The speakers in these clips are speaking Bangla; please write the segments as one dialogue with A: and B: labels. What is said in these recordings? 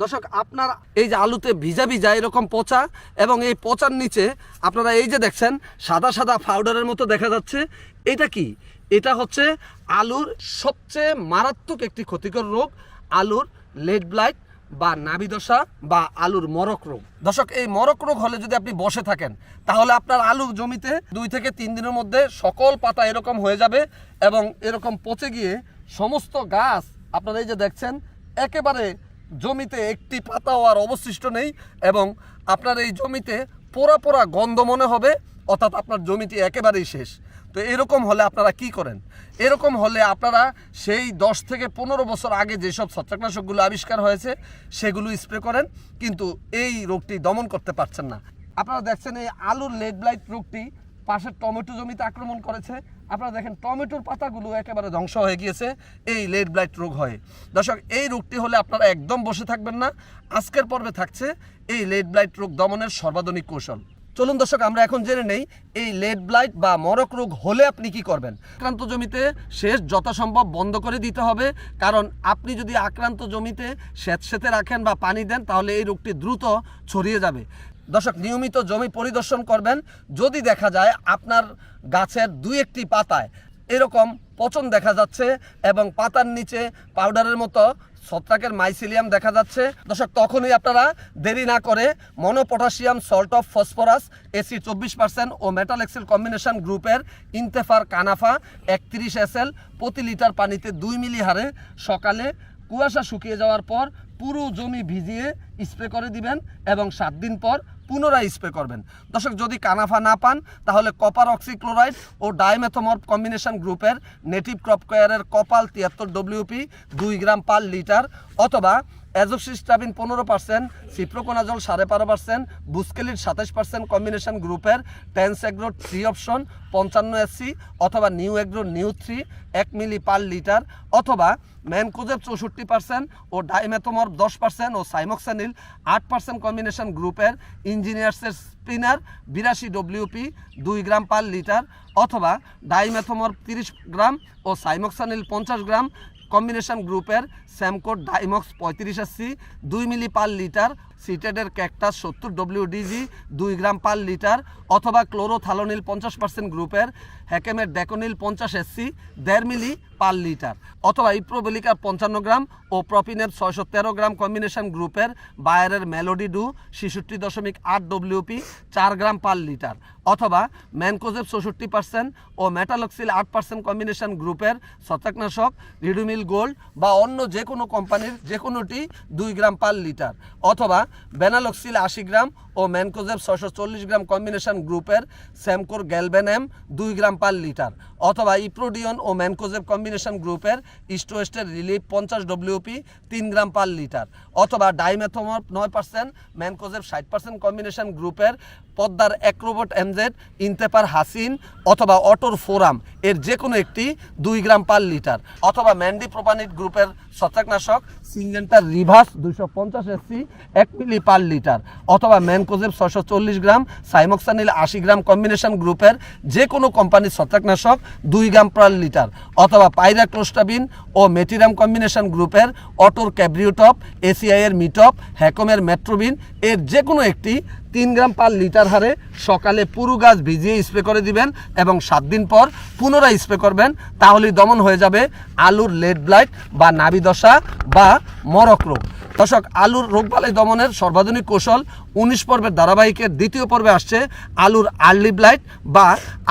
A: দর্শক, আপনার এই যে আলুতে ভিজা ভিজা এরকম পচা এবং এই পচার নিচে আপনারা এই যে দেখছেন, সাদা সাদা পাউডারের মতো দেখা যাচ্ছে। এটা কি? এটা হচ্ছে আলুর সবচেয়ে মারাত্মক একটি ক্ষতিকর রোগ, আলুর লেড ব্লাইট বা নাবিদশা বা আলুর মরক রোগ। দর্শক, এই মরক রোগ হলে যদি আপনি বসে থাকেন, তাহলে আপনার আলু জমিতে দুই থেকে তিন দিনের মধ্যে সকল পাতা এরকম হয়ে যাবে এবং এরকম পচে গিয়ে সমস্ত গাছ, আপনারা এই যে দেখছেন, একেবারে জমিতে একটি পাতাও আর অবশিষ্ট নেই এবং আপনার এই জমিতে পোড়া পোড়া গন্ধ মনে হবে, অর্থাৎ আপনার জমিটি একেবারেই শেষ। তো এরকম হলে আপনারা কি করেন? এরকম হলে আপনারা সেই দশ থেকে পনেরো বছর আগে যেসব ছত্রাকনাশকগুলো আবিষ্কার হয়েছে, সেগুলো স্প্রে করেন, কিন্তু এই রোগটি দমন করতে পারছেন না। আপনারা দেখছেন এই আলুর লেড ব্লাইট রোগটি পাশের টমেটো জমিতে আক্রমণ করেছে। আপনারা দেখেন, টমেটোর পাতাগুলো একেবারে ধ্বংস হয়ে গিয়েছে। এই লেড ব্লাইট রোগ হয়ে। দর্শক, এই রোগটি হলে আপনারা একদম বসে থাকবেন না। আজকের পর্বে থাকছে এই লেড ব্লাইট রোগ দমনের সর্বাধুনিক কৌশল। চলুন দর্শক, আমরা এখন জেনে নেই, এই লেড ব্লাইট বা মরক রোগ হলে আপনি কি করবেন? আক্রান্ত জমিতে সেচ যথাসম্ভব বন্ধ করে দিতে হবে। কারণ আপনি যদি আক্রান্ত জমিতে স্যাঁতসেতে রাখেন বা পানি দেন, তাহলে এই রোগটি দ্রুত ছড়িয়ে যাবে। দর্শক, নিয়মিত জমি পরিদর্শন করবেন। যদি দেখা যায় আপনার গাছের দুই একটি পাতায় এরকম পচন দেখা যাচ্ছে এবং পাতার নিচে পাউডারের মতো ছত্রাকের মাইসিলিয়াম দেখা যাচ্ছে, দর্শক, তখনই আপনারা দেরি না করে monopotassium salt of phosphorus AC চব্বিশ পার্সেন্ট ও মেটাল এক্সেল কম্বিনেশন গ্রুপের ইন্তেফার কানাফা একত্রিশ এস প্রতি লিটার পানিতে দুই মিলি হারে সকালে কুয়াশা শুকিয়ে যাওয়ার পর পুরো জমি ভিজিয়ে স্প্রে করে দিবেন এবং সাত দিন পর পুনরায় স্প্রে করবেন। দর্শক, যদি কানাফা না পান, তাহলে কপার অক্সিক্লোরাইড ও ডাইমেথোমর কম্বিনেশন গ্রুপের নেটিভ ক্রপ কেয়ারের কপাল তিয়াত্তর ডব্লিউপি দুই গ্রাম পার লিটার অথবা অ্যাজোসিস্টাবিন পনেরো পার্সেন্ট সিপ্রোকোনাজল সাড়ে বারো পার্সেন্ট বুস্কেলির সাতাশ পার্সেন্ট কম্বিনেশন গ্রুপের টেন্স এগ্রো থ্রি অপশন পঞ্চান্ন এসসি অথবা নিউ এগ্রো নিউ থ্রি এক মিলি পার লিটার, অথবা ম্যানকোজেব চৌষট্টি পার্সেন্ট ও ডাইমেথোমর দশ পার্সেন্ট ও সাইমক্সানিল আট পার্সেন্ট কম্বিনেশন গ্রুপের ইঞ্জিনিয়ার্সের স্পিনার বিরাশি ডব্লিউপি দুই গ্রাম পার লিটার, অথবা ডাইমেথোমর তিরিশ গ্রাম ও সাইমক্সানিল পঞ্চাশ গ্রাম কম্বিনেশন গ্রুপের স্যামকোট ডাইমক্স পঁয়ত্রিশ এসসি, দুই মিলি পার লিটার, সিটেডের ক্যাকটাস সত্তর ডব্লিউডিজি, দুই গ্রাম পার লিটার অথবা ক্লোরোথালোনিল পঞ্চাশ পার্সেন্ট গ্রুপের হ্যাকেমের ডেকোনিল পঞ্চাশ এসসি, দেড় মিলি পার লিটার। অথবা ইপ্রোবেলিকার পঞ্চান্ন গ্রাম ও প্রপিনের ছয়শো তেরো গ্রাম কম্বিনেশন গ্রুপের বায়ারের মেলোডি ডু ছেষট্টি দশমিক আট ডব্লিউপি চার গ্রাম পার লিটার। অথবা ম্যানকোজেব চৌষট্টি পার্সেন্ট ও মেটালক্সিল আট পার্সেন্ট কম্বিনেশন গ্রুপের ছত্রাকনাশক, রিডুমিল গোল্ড বা অন্য যে কোনো কোম্পানির যে কোনোটি দুই গ্রাম পার লিটার। অথবা বেনালক্সিল আশি গ্রাম ও ম্যানকোজেব ছশো চল্লিশ গ্রাম কম্বিনেশন গ্রুপের স্যামকোর গ্যালবেনএম দুই গ্রাম পার লিটার। অথবা ইপ্রোডিয়ন ও ম্যানকোজেব কম্বিনেশন গ্রুপের ইস্টোয়েস্টের রিলিফ পঞ্চাশ ডব্লিউপি তিন গ্রাম পার লিটার, অথবা ডাইমেথম নয় পার্সেন্ট ম্যানকোজেব ষাট পার্সেন্ট কম্বিনেশন গ্রুপের পদ্মার অ্যাক্রোবট এমজেড ইনতেপার হাসিন, অথবা অটোর ফোরাম, এর যে কোনো একটি দুই গ্রাম পার লিটার, অথবা ম্যান্ডি প্রোপানিট গ্রুপের ছত্রাকনাশক সিনজেন্টার রিভার্স দুইশো পঞ্চাশ এসসি এক মিলি পার লিটার, অথবা ম্যানকোজেব ছশো চল্লিশ গ্রাম, সাইমক্সানিল আশি গ্রাম কম্বিনেশন গ্রুপের যে কোনো কোম্পানির ছত্রাকনাশক দুই গ্রাম পার লিটার, অথবা পাইরাক্লোস্টাবিন ও মেটিরাম কম্বিনেশন গ্রুপের অটোর ক্যাব্রিওটপ এসিআইয়ের মিটপ, হ্যাকমের মেট্রোবিন, এর যে কোনো একটি তিন গ্রাম পার লিটার হারে সকালে পুরো গাছ ভিজিয়ে স্প্রে করে দিবেন এবং সাত দিন পর পুনরায় স্প্রে করবেন, তাহলেই দমন হয়ে যাবে আলুর লেড ব্লাইট বা নাবিদশা বা মরক রোগ। দর্শক, আলুর রোগবালাই দমনের সর্বাধুনিক কৌশল উনিশ পর্বের ধারাবাহিকের দ্বিতীয় পর্বে আসছে আলুর আর্লি ব্লাইট বা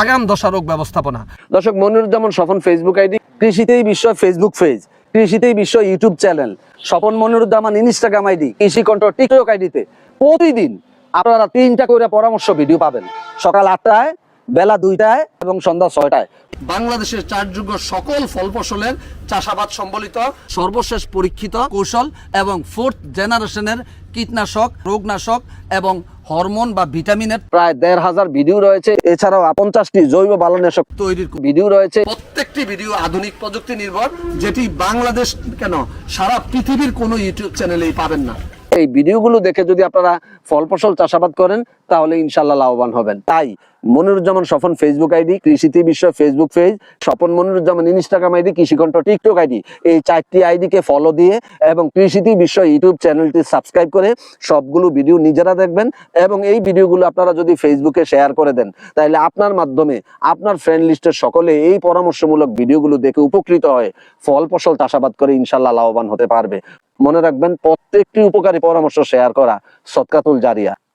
A: আগাম দশা রোগ ব্যবস্থাপনা। দর্শক, মনিরুজ্জামান স্বপন ফেসবুক আইডি, কৃষিতেই বিশ্ব ফেসবুক পেজ কৃষিতেই বিশ্ব YouTube channel. Swapan Moniruzzaman Instagram ID Krishi Kantha TikTok আইডিতে প্রতিদিন আপনারা তিনটা করে পরামর্শ ভিডিও পাবেন। সকাল আটটায়, বেলা দুইটায় এবং সন্ধ্যা ছয়টায়। বাংলাদেশের চারযোগ্য সকল ফল ফসলের চাষাবাদ সম্বলিত সর্বশেষ পরীক্ষিত কৌশল এবং ফোর্থ জেনারেশনের কীটনাশক, রোগনাশক এবং হরমোন বা ভিটামিনের প্রায় দেড় হাজার ভিডিও রয়েছে। এছাড়াও পঞ্চাশটি জৈব বালনাশক তৈরির ভিডিও রয়েছে। প্রত্যেকটি ভিডিও আধুনিক প্রযুক্তি নির্ভর যেটি বাংলাদেশ কেন সারা পৃথিবীর কোনো ইউটিউব চ্যানেলেই পাবেন না। এই ভিডিওগুলো দেখে যদি আপনারা ফল ফসল চাষাবাদ করেন তাহলে ইনশাল্লাহ লাভবান হবেন। তাই
B: মনিরুজ্জামান স্বপন ফেসবুক আইডি কৃষিতে বিশ্ব Facebook page Swapan Moniruzzaman Instagram ID, Krishikantha TikTok ID. এই চারটি আইডিকে ফলো দিয়ে এবং কৃষিতে বিশ্ব ইউটিউব চ্যানেলটি সাবস্ক্রাইব করে সবগুলো ভিডিও নিজেরা দেখবেন এবং এই ভিডিওগুলো আপনারা যদি ফেসবুকে শেয়ার করে দেন, তাহলে আপনার মাধ্যমে আপনার ফ্রেন্ড লিস্টের সকলে এই পরামর্শমূলক ভিডিওগুলো দেখে উপকৃত হয়। ফল ফসল চাষাবাদ করে ইনশাল্লাহ লাভবান হতে পারবে। মনে রাখবেন, প্রত্যেকটি উপকারী পরামর্শ শেয়ার করা সৎকাতুল জারিয়া।